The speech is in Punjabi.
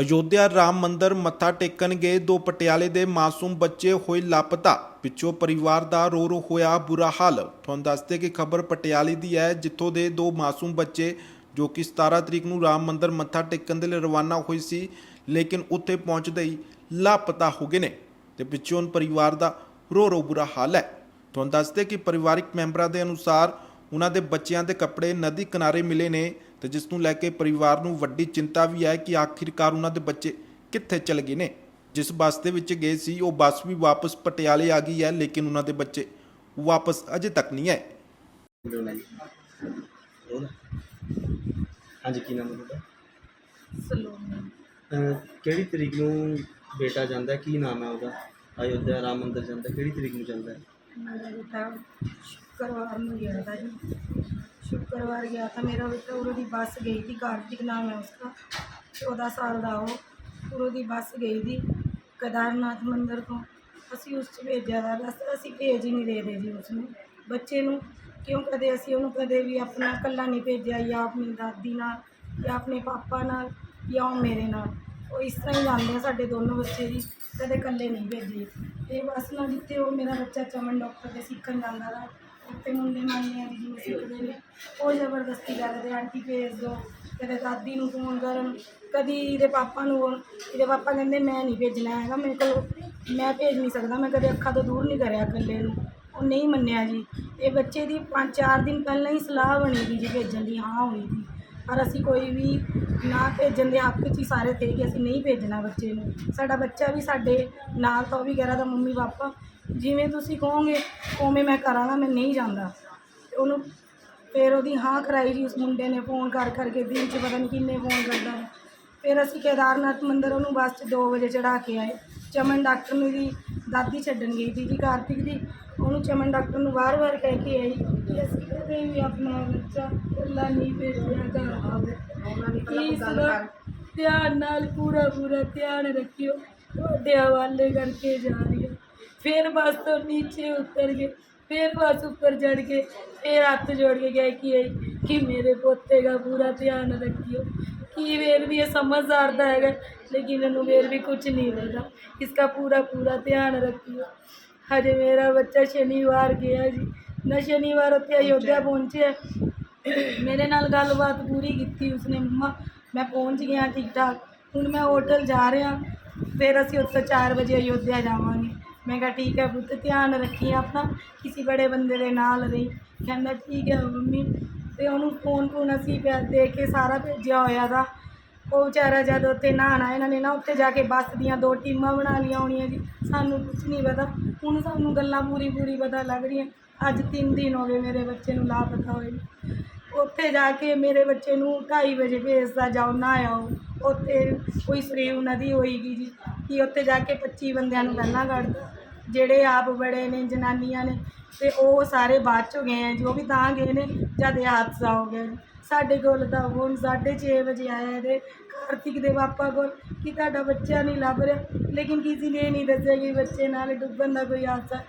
ਅਯੋਧਿਆ ਰਾਮ ਮੰਦਰ ਮੱਥਾ ਟੇਕਣ ਗਏ ਦੋ ਪਟਿਆਲੇ ਦੇ ਮਾਸੂਮ ਬੱਚੇ ਹੋਏ ਲਾਪਤਾ। ਪਿੱਛੋਂ ਪਰਿਵਾਰ ਦਾ ਰੋ ਰੋ ਹੋਇਆ ਬੁਰਾ ਹਾਲ। ਤੁਹਾਨੂੰ ਦੱਸਦੇ ਕਿ ਖਬਰ ਪਟਿਆਲੇ ਦੀ ਹੈ, ਜਿੱਥੋਂ ਦੇ ਦੋ ਮਾਸੂਮ ਬੱਚੇ, ਜੋ ਕਿ 17 ਤਰੀਕ ਨੂੰ ਰਾਮ ਮੰਦਰ ਮੱਥਾ ਟੇਕਣ ਦੇ ਲਈ ਰਵਾਨਾ ਹੋਏ ਸੀ, ਲੇਕਿਨ ਉੱਥੇ ਪਹੁੰਚਦੇ ਹੀ ਲਾਪਤਾ ਹੋ ਗਏ ਨੇ ਤੇ ਪਿੱਛੋਂ ਪਰਿਵਾਰ ਦਾ ਰੋ ਰੋ ਬੁਰਾ ਹਾਲ ਹੈ। ਤੁਹਾਨੂੰ ਦੱਸਦੇ ਕਿ ਪਰਿਵਾਰਿਕ ਮੈਂਬਰਾਂ ਦੇ ਅਨੁਸਾਰ ਉਹਨਾਂ ਦੇ ਬੱਚਿਆਂ ਦੇ ਕੱਪੜੇ ਨਦੀ ਕਿਨਾਰੇ ਮਿਲੇ ਨੇ। ਤੇ ਜਿਸ ਨੂੰ ਲੈ ਕੇ ਪਰਿਵਾਰ ਨੂੰ ਵੱਡੀ ਚਿੰਤਾ ਵੀ ਹੈ ਕਿ ਆਖਿਰਕਾਰ ਉਹਨਾਂ ਦੇ ਬੱਚੇ ਕਿੱਥੇ ਚਲ ਗਏ ਨੇ। ਜਿਸ ਬੱਸ ਦੇ ਵਿੱਚ ਗਏ ਸੀ ਉਹ ਬੱਸ ਵੀ ਵਾਪਸ ਪਟਿਆਲੇ ਆ ਗਈ ਹੈ ਲੇਕਿਨ ਉਹਨਾਂ ਦੇ ਬੱਚੇ ਵਾਪਸ ਅਜੇ ਤੱਕ ਨਹੀਂ ਆਏ। ਹਾਂਜੀ ਕੀ ਨਾਮ ਹੈ ਤੁਹਾਡਾ? ਸਲੋਨ। ਅਹ ਕਿਹੜੀ ਤਰੀਕ ਨੂੰ ਬੇਟਾ ਜਾਂਦਾ ਹੈ? ਕੀ ਨਾਮ ਹੈ ਉਹਦਾ? ਅਯੋਧਿਆ ਰਾਮ ਮੰਦਿਰ ਜਾਂਦਾ ਹੈ? ਕਿਹੜੀ ਤਰੀਕ ਨੂੰ ਜਾਂਦਾ ਹੈ? ਮੇਰਾ ਬੇਟਾ ਸ਼ੁੱਕਰਵਾਰ ਨੂੰ ਗਿਆ जी शुक्रवार गया था मेरा बेटा उरो दी बस गई थी कार्तिक नाम है उसका चौदह साल ਦਾ ਉਹ ਉਰੋਂ ਦੀ ਬੱਸ ਗਈ ਦੀ ਕੇਦਾਰਨਾਥ ਮੰਦਿਰ ਤੋਂ ਅਸੀਂ ਉਸ 'ਚ ਭੇਜਿਆ ਦਾ ਬਸ ਅਸੀਂ ਭੇਜ ਹੀ ਨਹੀਂ ਰਹੇ ਜੀ ਉਸ ਨੂੰ ਬੱਚੇ ਨੂੰ ਕਿਉਂ ਕਦੇ ਅਸੀਂ ਉਹਨੂੰ ਕਦੇ ਵੀ ਆਪਣਾ ਇਕੱਲਾ ਨਹੀਂ ਭੇਜਿਆ ਜਾਂ ਆਪਣੀ ਦਾਦੀ ਨਾਲ ਜਾਂ ਆਪਣੇ ਪਾਪਾ ਨਾਲ ਜਾਂ ਉਹ ਮੇਰੇ ਨਾਲ ਉਹ ਇਸ ਤਰ੍ਹਾਂ ਹੀ ਜਾਂਦੇ ਆ ਸਾਡੇ ਦੋਨੋਂ ਬੱਚੇ ਜੀ ਕਦੇ ਇਕੱਲੇ ਨਹੀਂ ਭੇਜੇ ਇਹ ਬਸ ਨਾ ਜਿੱਥੇ ਉਹ ਮੇਰਾ ਬੱਚਾ ਚਮਨ ਡਾਕਟਰ ਦੇ ਸਿੱਖਣ ਜਾਂਦਾ ਵਾ ਉੱਥੇ ਮੁੰਡੇ ਮਾਨੀਆਂ ਦੀ ਜਿਵੇਂ ਸਿੱਖਦੇ ਨੇ। ਉਹ ਜ਼ਬਰਦਸਤੀ ਕਰਦੇ ਆਂਟੀ ਭੇਜ ਦਿਓ ਕਦੇ ਦਾਦੀ ਨੂੰ ਫੋਨ ਕਰਨ, ਕਦੀ ਇਹਦੇ ਪਾਪਾ ਨੂੰ ਇਹਦੇ ਪਾਪਾ ਕਹਿੰਦੇ, ਮੈਂ ਨਹੀਂ ਭੇਜਣਾ ਹੈਗਾ, ਮੇਰੇ ਕੋਲ ਮੈਂ ਭੇਜ ਨਹੀਂ ਸਕਦਾ, ਮੈਂ ਕਦੇ ਅੱਖਾਂ ਤੋਂ ਦੂਰ ਨਹੀਂ ਕਰਿਆ ਇਕੱਲੇ ਨੂੰ। ਉਹ ਨਹੀਂ ਮੰਨਿਆ ਜੀ। ਇਹ ਬੱਚੇ ਦੀ ਪੰਜ ਚਾਰ ਦਿਨ ਪਹਿਲਾਂ ਹੀ ਸਲਾਹ ਬਣੀ ਸੀ ਜੀ ਭੇਜਣ ਦੀ, ਹਾਂ ਹੋਈ ਸੀ। ਪਰ ਅਸੀਂ ਕੋਈ ਵੀ ਨਾ ਭੇਜਣ ਦੇ ਹੱਕ 'ਚ ਹੀ ਸਾਰੇ ਥੇ ਕਿ ਅਸੀਂ ਨਹੀਂ ਭੇਜਣਾ ਬੱਚੇ ਨੂੰ। ਸਾਡਾ ਬੱਚਾ ਵੀ ਸਾਡੇ ਨਾਲ ਤਾਂ ਉਹ ਵੀ ਕਹਿ ਰਿਹਾ ਤਾਂ, ਮੰਮੀ, ਪਾਪਾ ਜਿਵੇਂ ਤੁਸੀਂ ਕਹੋਗੇ ਉਵੇਂ ਮੈਂ ਕਰਾਂਗਾ ਮੈਂ ਨਹੀਂ ਜਾਂਦਾ। ਤੇ ਉਹਨੂੰ ਫਿਰ ਉਹਦੀ ਹਾਂ ਕਰਾਈ ਜੀ ਉਸ ਮੁੰਡੇ ਨੇ ਫੋਨ ਕਰ ਕਰਕੇ ਦਿਨ 'ਚ ਪਤਾ ਨਹੀਂ ਕਿੰਨੇ ਫੋਨ ਕਰਦਾ ਹੈ। ਫਿਰ ਅਸੀਂ ਕੇਦਾਰਨਾਥ ਮੰਦਿਰ ਉਹਨੂੰ ਬੱਸ 'ਚ 2 ਵਜੇ ਚੜਾ ਕੇ ਆਏ। ਚਮਨ ਡਾਕਟਰ ਨੂੰ ਦੀ ਦਾਦੀ ਛੱਡਣ ਗਈ ਸੀ ਜੀ ਕਾਰਤਿਕ ਦੀ। ਉਹਨੂੰ ਚਮਨ ਡਾਕਟਰ ਨੂੰ ਵਾਰ-ਵਾਰ ਕਹਿ ਕੇ ਆਈ ਕਿ ਅਸੀਂ ਕਦੇ ਵੀ ਆਪਣਾ ਬੱਚਾ ਇਕੱਲਾ ਨਹੀਂ ਭੇਜਿਆ ਕਰ ਪਲੀਜ਼ ਧਿਆਨ ਨਾਲ ਪੂਰਾ ਪੂਰਾ ਧਿਆਨ ਰੱਖਿਓ। ਤੁਹਾਡੇ ਹਵਾਲੇ ਕਰਕੇ ਜਾ ਰਹੀ ਹੈ। फिर बस तो नीचे उतर गए, फिर बस ऊपर चढ़ के फिर हाथ जोड़ के गया कि कि मेरे पोते का पूरा ध्यान रखियो। कि वेर भी ये समझदार तो है, लेकिन अनुवेर भी कुछ नहीं लगा इसका पूरा पूरा ध्यान रखियो। हजे मेरा बच्चा शनिवार गया जी। मैं शनिवार उत्थे अयोध्या पहुँचे। मेरे नाल गलबात पूरी की उसने। मम्मा, मैं पहुँच गया ठीक ठाक। हूँ मैं होटल जा रहा। फिर असं उत्तर चार बजे अयोध्या जावे ਮੈਂ ਕਿਹਾ, ਠੀਕ ਹੈ ਪੁੱਤ, ਧਿਆਨ ਰੱਖੀ ਆਪਣਾ, ਕਿਸੇ ਬੜੇ ਬੰਦੇ ਦੇ ਨਾਲ ਰਹੀ। ਕਹਿੰਦਾ, ਠੀਕ ਹੈ ਮੰਮੀ। ਤੇ ਉਹਨੂੰ ਫੋਨ ਫੋਨ ਅਸੀਂ ਪਿਆ ਦੇ ਕੇ ਸਾਰਾ ਭੇਜਿਆ ਹੋਇਆ ਦਾ ਉਹ ਵਿਚਾਰਾ ਜਦ ਉੱਥੇ ਨਹਾਉਣਾ ਇਹਨਾਂ ਨੇ ਨਾ ਉੱਥੇ ਜਾ ਕੇ ਬੱਸ ਦੀਆਂ ਦੋ ਟੀਮਾਂ ਬਣਾ ਲਈਆਂ ਹੋਣੀਆਂ ਜੀ। ਸਾਨੂੰ ਕੁਝ ਨਹੀਂ ਪਤਾ। ਹੁਣ ਸਾਨੂੰ ਗੱਲਾਂ ਪੂਰੀ ਪੂਰੀ ਪਤਾ ਲੱਗ ਰਹੀਆਂ। ਅੱਜ 3 ਦਿਨ ਹੋ ਗਏ ਮੇਰੇ ਬੱਚੇ ਨੂੰ ਲਾਪਤਾ ਹੋਏ ਉੱਥੇ ਜਾ ਕੇ ਮੇਰੇ ਬੱਚੇ ਨੂੰ 2:30 ਵਜੇ ਭੇਜਦਾ ਜਾਓ, ਨਾ ਆਓ। ਉੱਥੇ ਕੋਈ ਸਰੀਵ ਨਦੀ ਹੋਏਗੀ ਜੀ। ਕਿ ਉੱਥੇ ਜਾ ਕੇ 25 ਬੰਦਿਆਂ ਨੂੰ ਪਹਿਲਾਂ ਕੱਢਦਾ। ਜਿਹੜੇ ਆਪ ਬੜੇ ਨੇ, ਜਨਾਨੀਆਂ ਨੇ, ਤੇ ਉਹ ਸਾਰੇ ਬਾਅਦ ਚੋਂ ਗਏ ਆ, ਜੋ ਵੀ ਤਾਂ ਗਏ ਨੇ ਜਦ ਇਹ ਹਾਦਸਾ ਹੋ ਗਿਆ। ਸਾਡੇ ਕੋਲ ਤਾਂ ਹੁਣ 6:30 ਵਜੇ ਆਇਆ ਇਹਦੇ, ਕਾਰਤਿਕ ਦੇ ਪਾਪਾ ਕੋਲ, ਕਿ ਤੁਹਾਡਾ ਬੱਚਾ ਨਹੀਂ ਲੱਭ ਰਿਹਾ। ਲੇਕਿਨ ਕਿਸੇ ਨੇ ਇਹ ਨਹੀਂ ਦੱਸਿਆ ਕਿ ਬੱਚੇ ਨਾਲ ਡੁੱਬਣ ਦਾ ਕੋਈ ਹਾਦਸਾ।